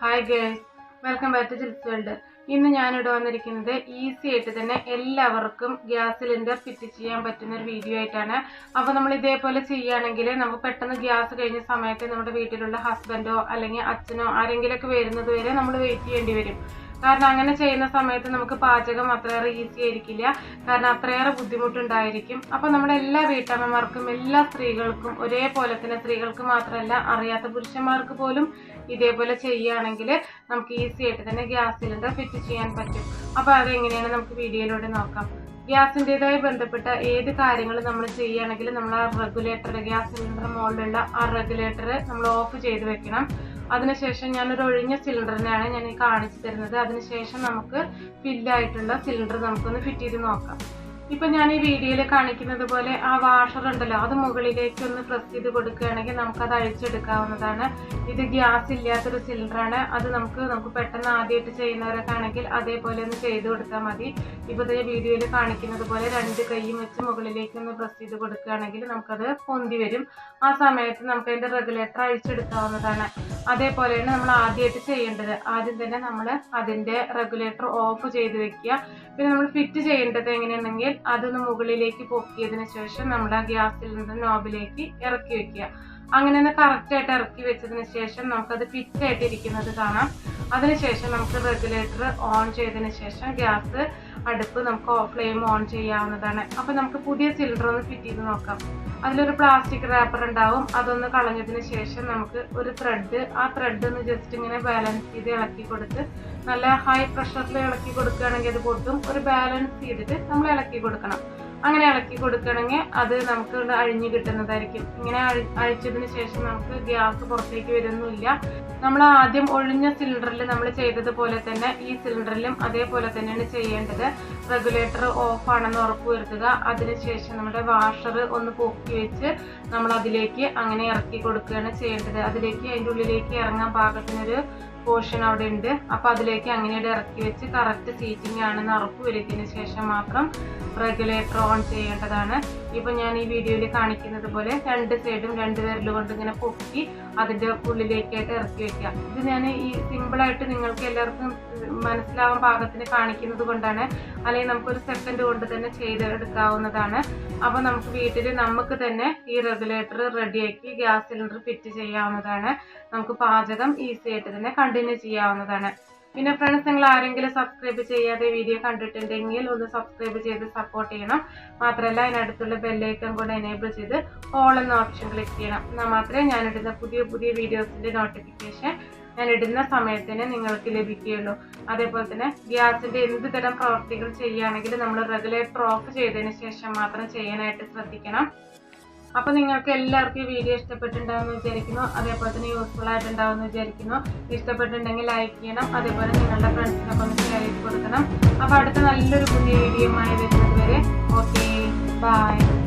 Hi girls welcome back to Jils world ഇന്ന് ഞാനിവിടെ വന്നിരിക്കുന്നത് ഈസി ആയിട്ട് തന്നെ എല്ലാവർക്കും ഗ്യാസ് സിലിണ്ടർ ഫിറ്റ് ചെയ്യാൻ പറ്റുന്ന ഒരു വീഡിയോ ആയിട്ടാണ്. അപ്പോൾ നമ്മൾ ഇതേപോലെ ചെയ്യുകയാണെങ്കിൽ നമുക്ക് പെട്ടെന്ന് ഗ്യാസ് കഴിഞ്ഞ സമയത്ത് നമ്മുടെ വീട്ടിലുള്ള ഹസ്ബൻഡോ അല്ലെങ്കിൽ അച്ഛനോ ആരെങ്കിലുമൊക്കെ വരുന്നത് വരെ നമ്മൾ വെയിറ്റ് ചെയ്യേണ്ടി വരും. കാരണം അങ്ങനെ ചെയ്യുന്ന സമയത്ത് നമുക്ക് പാചകം അത്രയേറെ ഈസി ആയിരിക്കില്ല. കാരണം അത്രയേറെ ബുദ്ധിമുട്ടുണ്ടായിരിക്കും. അപ്പൊ നമ്മുടെ എല്ലാ വീട്ടമ്മമാർക്കും എല്ലാ സ്ത്രീകൾക്കും ഒരേപോലെ തന്നെ സ്ത്രീകൾക്ക് മാത്രമല്ല അറിയാത്ത പുരുഷന്മാർക്ക് പോലും ഇതേപോലെ ചെയ്യുകയാണെങ്കിൽ നമുക്ക് ഈസി ആയിട്ട് തന്നെ ഗ്യാസ് സിലിണ്ടർ ഫിറ്റ് ചെയ്യാൻ പറ്റും. അപ്പൊ അതെങ്ങനെയാണ് നമുക്ക് വീഡിയോയിലൂടെ നോക്കാം. ഗ്യാസിന്റെതായി ബന്ധപ്പെട്ട ഏത് കാര്യങ്ങൾ നമ്മൾ ചെയ്യുകയാണെങ്കിൽ നമ്മൾ ആ റെഗുലേറ്റർ ഗ്യാസ് സിലിണ്ടർ മുകളിലുള്ള ആ റെഗുലേറ്റർ നമ്മൾ ഓഫ് ചെയ്ത് വെക്കണം. അതിനുശേഷം ഞാനൊരു ഒഴിഞ്ഞ സിലിണ്ടറിനെയാണ് ഞാൻ ഈ കാണിച്ചു തരുന്നത്. അതിനുശേഷം നമുക്ക് ഫില്ലായിട്ടുള്ള സിലിണ്ടർ നമുക്കൊന്ന് ഫിറ്റ് ചെയ്ത് നോക്കാം. ഇപ്പൊ ഞാൻ ഈ വീഡിയോയിൽ കാണിക്കുന്നത് പോലെ ആ വാഷർ ഉണ്ടല്ലോ അത് മുകളിലേക്ക് ഒന്ന് പ്രസ് ചെയ്ത് കൊടുക്കുകയാണെങ്കിൽ നമുക്ക് അത് അഴിച്ചെടുക്കാവുന്നതാണ്. ഇത് ഗ്യാസ് ഇല്ലാത്തൊരു സിലിണ്ടറാണ് അത് നമുക്ക് നമുക്ക് പെട്ടെന്ന് ആദ്യമായിട്ട് ചെയ്യുന്നവരൊക്കെ ആണെങ്കിൽ അതേപോലെ ഒന്ന് ചെയ്ത് കൊടുത്താൽ മതി. ഇപ്പൊ ഈ വീഡിയോയിൽ കാണിക്കുന്നത് പോലെ രണ്ട് കൈയും വെച്ച് മുകളിലേക്ക് ഒന്ന് പ്രസ് ചെയ്ത് കൊടുക്കുകയാണെങ്കിൽ നമുക്കത് പൊന്തി വരും. ആ സമയത്ത് നമുക്ക് അതിന്റെ റെഗുലേറ്റർ അഴിച്ചെടുക്കാവുന്നതാണ്. അതേപോലെയാണ് നമ്മൾ ആദ്യമായിട്ട് ചെയ്യേണ്ടത് ആദ്യം തന്നെ നമ്മൾ അതിന്റെ റെഗുലേറ്റർ ഓഫ് ചെയ്ത് വെക്കുക. പിന്നെ നമ്മൾ ഫിറ്റ് ചെയ്യേണ്ടത് എങ്ങനെയാണെങ്കിൽ അതൊന്ന് മുകളിലേക്ക് പൊക്കിയതിന് ശേഷം നമ്മുടെ ഗ്യാസിൽ നിന്ന് നോബിലേക്ക് ഇറക്കി വെക്കുക. അങ്ങനെ കറക്റ്റ് ആയിട്ട് ഇറക്കി വെച്ചതിന് ശേഷം നമുക്കത് ഫിറ്റ് ആയിട്ട് ഇരിക്കുന്നത് കാണാം. അതിനുശേഷം നമുക്ക് റെഗുലേറ്റർ ഓൺ ചെയ്തതിന് ശേഷം ഗ്യാസ് അടുപ്പ് നമുക്ക് ഓഫ് ഫ്ലെയിം ഓൺ ചെയ്യാവുന്നതാണ്. അപ്പോൾ നമുക്ക് പുതിയ സിലിണ്ടർ ഒന്ന് ഫിറ്റ് ചെയ്ത് നോക്കാം. അതിലൊരു പ്ലാസ്റ്റിക് റാപ്പർ ഉണ്ടാവും. അതൊന്ന് കളഞ്ഞതിന് ശേഷം നമുക്ക് ഒരു ത്രെഡ് ആ ത്രെഡ് ഒന്ന് ജസ്റ്റ് ഇങ്ങനെ ബാലൻസ് ചെയ്ത് ഇളക്കി കൊടുത്ത് നല്ല ഹൈ പ്രഷറിൽ ഇളക്കി കൊടുക്കുകയാണെങ്കിൽ അത് പൊട്ടും. ഒരു ബാലൻസ് ചെയ്തിട്ട് നമ്മൾ ഇളക്കി കൊടുക്കണം. അങ്ങനെ ഇളക്കി കൊടുക്കണമെങ്കിൽ അത് നമുക്ക് അഴിഞ്ഞു കിട്ടുന്നതായിരിക്കും. ഇങ്ങനെ അഴി- അഴിച്ചതിന് ശേഷം നമുക്ക് ഗ്യാസ് പുറത്തേക്ക് വരുന്നില്ല. നമ്മൾ ആദ്യം ഒഴിഞ്ഞ സിലിണ്ടറിൽ നമ്മൾ ചെയ്തതുപോലെ തന്നെ ഈ സിലിണ്ടറിലും അതേപോലെ തന്നെയാണ് ചെയ്യേണ്ടത്. റെഗുലേറ്റർ ഓഫ് ആണെന്ന് ഉറപ്പ് വരുത്തുക. അതിനുശേഷം നമ്മുടെ വാഷർ ഒന്ന് പൊക്കി വെച്ച് നമ്മൾ അതിലേക്ക് അങ്ങനെ ഇറക്കി കൊടുക്കുകയാണ് ചെയ്യേണ്ടത്. അതിലേക്ക് അതിന്റെ ഉള്ളിലേക്ക് ഇറങ്ങാൻ പാകത്തിനൊരു പോർഷൻ അവിടെ ഉണ്ട്. അപ്പൊ അതിലേക്ക് അങ്ങനെ ഇറക്കി വെച്ച് കറക്റ്റ് സീറ്റിംഗ് ആണെന്ന് ഉറപ്പ് വരുത്തിയതിന് ശേഷം മാത്രം റെഗുലേറ്റർ ഓൺ ചെയ്യേണ്ടതാണ്. ഇപ്പൊ ഞാൻ ഈ വീഡിയോയിൽ കാണിക്കുന്നത് പോലെ രണ്ട് സൈഡും രണ്ട് വിരൽ കൊണ്ട് ഇങ്ങനെ പൊക്കി അതിന്റെ ഉള്ളിലേക്കായിട്ട് ഇറക്കി വെക്കുക. ഇത് ഞാൻ ഈ സിമ്പിളായിട്ട് നിങ്ങൾക്ക് എല്ലാവർക്കും മനസ്സിലാവാൻ പാകത്തിന് കാണിക്കുന്നത് കൊണ്ടാണ്. അല്ലെങ്കിൽ നമുക്കൊരു സെക്കൻഡ് കൊണ്ട് തന്നെ ചെയ്തെടുക്കാവുന്നതാണ്. അപ്പൊ നമുക്ക് വീട്ടിൽ നമുക്ക് തന്നെ ഈ റെഗുലേറ്റർ റെഡിയാക്കി ഗ്യാസ് സിലിണ്ടർ ഫിറ്റ് ചെയ്യാവുന്നതാണ്. നമുക്ക് പാചകം ഈസി ആയിട്ട് തന്നെ കണ്ടിന്യൂ ചെയ്യാവുന്നതാണ്. പിന്നെ ഫ്രണ്ട്സ് നിങ്ങൾ ആരെങ്കിലും സബ്സ്ക്രൈബ് ചെയ്യാതെ വീഡിയോ കണ്ടിട്ടുണ്ടെങ്കിൽ ഒന്ന് സബ്സ്ക്രൈബ് ചെയ്ത് സപ്പോർട്ട് ചെയ്യണം. മാത്രമല്ല അതിനടുത്തുള്ള ബെല്ലൈക്കൺ കൂടെ എനേബിൾ ചെയ്ത് ഓൾ എന്ന ഓപ്ഷൻ ക്ലിക്ക് ചെയ്യണം. എന്നാൽ മാത്രമേ ഞാനിടുന്ന പുതിയ പുതിയ വീഡിയോസിന്റെ നോട്ടിഫിക്കേഷൻ ഞാൻ ഇടുന്ന സമയത്തിന് നിങ്ങൾക്ക് ലഭിക്കുകയുള്ളൂ. അതേപോലെ തന്നെ ഗ്യാസിന്റെ എന്ത് തരം പ്രവർത്തികൾ ചെയ്യുകയാണെങ്കിലും നമ്മൾ റെഗുലേറ്റർ ഓഫ് ചെയ്തതിന് ശേഷം മാത്രം ചെയ്യാനായിട്ട് ശ്രദ്ധിക്കണം. അപ്പൊ നിങ്ങൾക്ക് എല്ലാവർക്കും ഈ വീഡിയോ ഇഷ്ടപ്പെട്ടിട്ടുണ്ടാവുമെന്ന് വിചാരിക്കുന്നു. അതേപോലെ തന്നെ യൂസ്ഫുൾ ആയിട്ടുണ്ടാവുമെന്ന് വിചാരിക്കുന്നു. ഇഷ്ടപ്പെട്ടിട്ടുണ്ടെങ്കിൽ ലൈക്ക് ചെയ്യണം. അതേപോലെ നിങ്ങളുടെ ഫ്രണ്ട്സിനൊക്കെ ഒന്ന് ഷെയർ ചെയ്ത് കൊടുക്കണം. അപ്പൊ അടുത്ത നല്ലൊരു പുതിയ വീഡിയോ ആയി വരുന്നത് വരെ. Okay bye